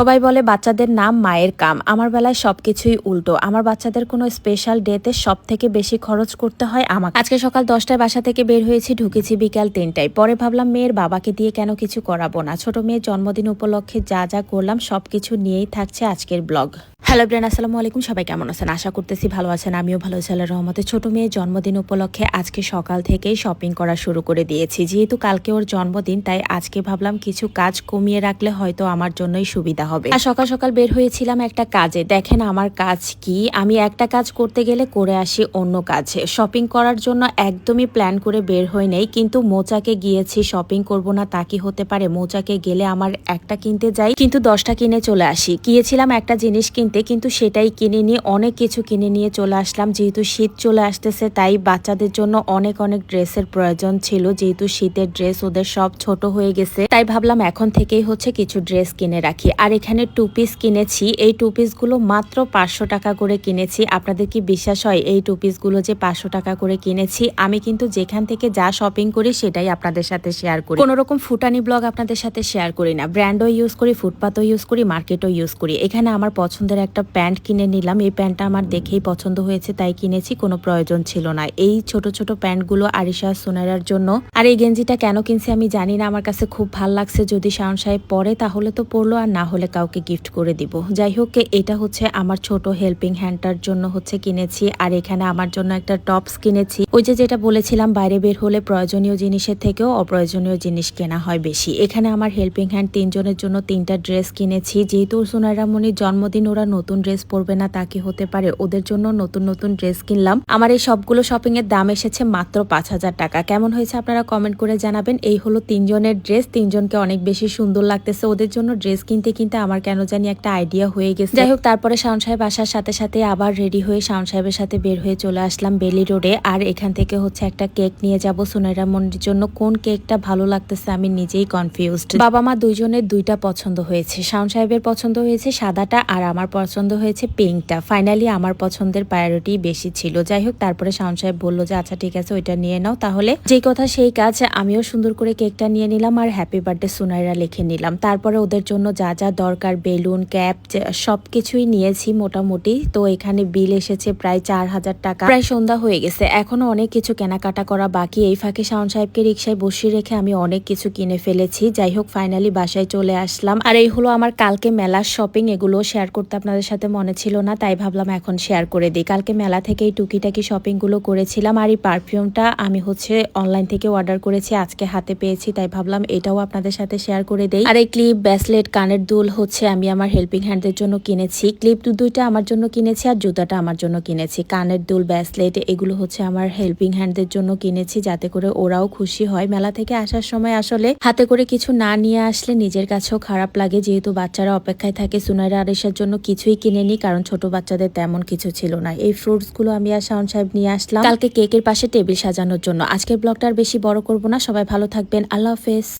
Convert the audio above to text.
সবাই বলে বাচ্চাদের নাম মায়ের কাম। আমার বেলায় সবকিছুই উল্টো। আমার বাচ্চাদের কোনো স্পেশাল ডেতে সব থেকে বেশি খরচ করতে হয় আমাকে। আজকে সকাল দশটায় বাসা থেকে বের হয়েছি, ঢুকেছি বিকাল তিনটায়। পরে ভাবলাম মেয়ের বাবাকে দিয়ে কেন কিছু করাবো না। ছোট মেয়ের জন্মদিন উপলক্ষে যা যা করলাম সব কিছু নিয়েই থাকছে আজকের ব্লগ হ্যালো ব্রেন আসসালামু আলাইকুম। সবাই কেমন আছেন? আশা করতেছি ভালো আছেন। আমিও ভালো আছি, আল্লাহর রহমতে। ছোট মেয়ের জন্মদিন উপলক্ষে আজকে সকাল থেকেই শপিং করা শুরু করে দিয়েছি। যেহেতু কালকে ওর জন্মদিন, তাই আজকে ভাবলাম কিছু কাজ কমিয়ে রাখলে হয়তো আমার জন্যই সুবিধা হবে। আর সকাল সকাল বের হয়েছিলাম একটা কাজে। দেখেন আমার কাজ কি? আমি একটা কাজ করতে গেলে করে আসি অন্য কাজে। শপিং করার জন্য একদমই প্ল্যান করে বের হই নেই, কিন্তু মোচাকে গিয়েছি শপিং করব না তা কি হতে পারে? মোচাকে গেলে আমার একটা কিনতে যাই, কিন্তু দশটা কিনে চলে আসি। গিয়েছিলাম একটা জিনিস কিনতে কিন্তু সেটাই কিনে নিয়ে, অনেক কিছু কিনে নিয়ে চলে আসলাম। যেহেতু শীত চলে আসতেছে, তাই বাচ্চাদের জন্য অনেক অনেক ড্রেসের প্রয়োজন ছিল। যেহেতু শীতের ড্রেস ওদের সব ছোট হয়ে গেছে, তাই ভাবলাম এখন থেকেই হচ্ছে কিছু ড্রেস কিনে রাখি। আর এখানে টু পিস কিনেছি। এই টু পিসগুলো মাত্র পাঁচশো টাকা করে কিনেছি। আপনাদের কি বিশ্বাস হয়, এই টু পিসগুলো যে পাঁচশো টাকা করে কিনেছি? আমি কিন্তু যেখান থেকে যা শপিং করি, সেটাই আপনাদের সাথে শেয়ার করি। কোনো রকম ফুটানি ব্লগ আপনাদের সাথে শেয়ার করি না। ব্র্যান্ডও ইউজ করি ফুটপাথও ইউজ করি মার্কেটও ইউজ করি। এখানে আমার পছন্দের একটা প্যান্ট কিনে নিলাম। এই প্যান্টটা আমার দেখেই পছন্দ হয়েছে, তাই কিনেছি, কোনো প্রয়োজন ছিল না। এই ছোট ছোট প্যান্টগুলো আরিশা সোনারার জন্য। আর এই গেঞ্জিটা কেন কিনছি আমি জানি না, আমার কাছে খুব ভালো লাগছে। যদি শাওন সাহেব পরে, তাহলে তো পরলো, আর না হলে কাউকে গিফট করে দিব। যাই হোক, এটা হচ্ছে আমার ছোট হেল্পিং হ্যান্ডটার জন্য হচ্ছে কিনেছি। আর এখানে আমার জন্য একটা টপস কিনেছি। ওই যে যেটা বলেছিলাম, বাইরে বের হলে প্রয়োজনীয় জিনিসের থেকেও অপ্রয়োজনীয় জিনিস কেনা হয় বেশি। এখানে আমার হেল্পিং হ্যান্ড তিনজনের জন্য তিনটা ড্রেস কিনেছি। যেহেতু সোনারা মনির জন্মদিন, ওরা নতুন ড্রেস পরবে না তা কি হতে পারে? ওদের জন্য নতুন নতুন ড্রেস কিনলাম। আমার এই সবগুলো শপিং এর দাম এসেছে মাত্র পাঁচ হাজার টাকা। কেমন হয়েছে আপনারা কমেন্ট করে জানাবেন। এই হলো তিনজনের ড্রেস। তিনজনকে অনেক বেশি সুন্দর লাগতেছে। ওদের জন্য ড্রেস কিনতে কিনতে আমার কেন জানি একটা আইডিয়া হয়ে গেছে। যাই হোক, তারপরে শাওন সাহেব আসার সাথে সাথে আবার রেডি হয়ে শাওন সাহেবের সাথে বের হয়ে চলে আসলাম বেলি রোডে আর এখান থেকে হচ্ছে একটা কেক নিয়ে যাব সোনাইরা মন্ডির জন্য। কোন কেকটা ভালো লাগতেছে আমি নিজেই কনফিউজড বাবা মা দুইজনের দুইটা পছন্দ হয়েছে। শাওন সাহেবের পছন্দ হয়েছে সাদাটা আর আমার পছন্দ হয়েছে পিঙ্কটা। ফাইনালি আমার পছন্দের প্রায়োরিটি বেশি ছিল। যাই হোক তারপরে শাওন সাহেব বলল যে আচ্ছা ঠিক আছে, ওইটা নিয়ে নাও। তাহলে যে কথা সেই কাজ, আমিও সুন্দর করে কেকটা নিয়ে নিলাম আর হ্যাপি বার্থডে সুনাইরা লিখে নিলাম। তারপরে ওদের জন্য যা যা দরকার, বেলুন, ক্যাপ সব কিছুই নিয়েছি মোটামুটি। তো এখানে বিল এসেছে প্রায় চার হাজার টাকা। প্রায় সন্ধ্যা হয়ে গেছে। এখনও অনেক কিছু কেনাকাটা করা বাকি। এই ফাঁকে শাওন সাহেবকে রিক্সায় বসিয়ে রেখে আমি অনেক কিছু কিনে ফেলেছি। যাই হোক ফাইনালি বাসায় চলে আসলাম। আর এই হলো আমার কালকে মেলার শপিং এগুলো শেয়ার করতে আপনাদের সাথে মনে ছিল না, তাই ভাবলাম এখন শেয়ার করে দিই। কালকে মেলা থেকে এই টুকিটাকি শপিংগুলো করেছিলাম আর এই পারফিউমটা আমি হচ্ছে অনলাইন থেকে অর্ডার করেছি, আজকে হাতে পেয়েছি, তাই ভাবলাম এটাও আপনাদের সাথে শেয়ার করে দেই। আর এই ক্লিপ ব্যাসলেট কানের দুল হচ্ছে আমি আমার হেল্পিং হ্যান্ডদের জন্য কিনেছি। ক্লিপ দুইটা আমার জন্য কিনেছি আর জুতাটা আমার জন্য কিনেছি। কানের দুল ব্যাসলেট এগুলো হচ্ছে আমার হেল্পিং হ্যান্ডদের জন্য কিনেছি যাতে করে ওরাও খুশি হয়। মেলা থেকে আসার সময় আসলে হাতে করে কিছু না নিয়ে আসলে নিজের কাছেও খারাপ লাগে, যেহেতু বাচ্চারা অপেক্ষায় থাকে, সুনাইরা আরিসার জন্য কিছুই কিনেনি, কারণ ছোট বাচ্চাদের তেমন কিছু ছিল না। এই ফ্রুটসগুলো আমি আর শাওন সাহেব নিয়ে আসলাম। কালকে কেকের পাশে টেবিল সাজানোর জন্য। আজকের ব্লগটা আর বেশি বড় করব না। সবাই ভালো থাকবেন। আল্লাহ হাফেজ।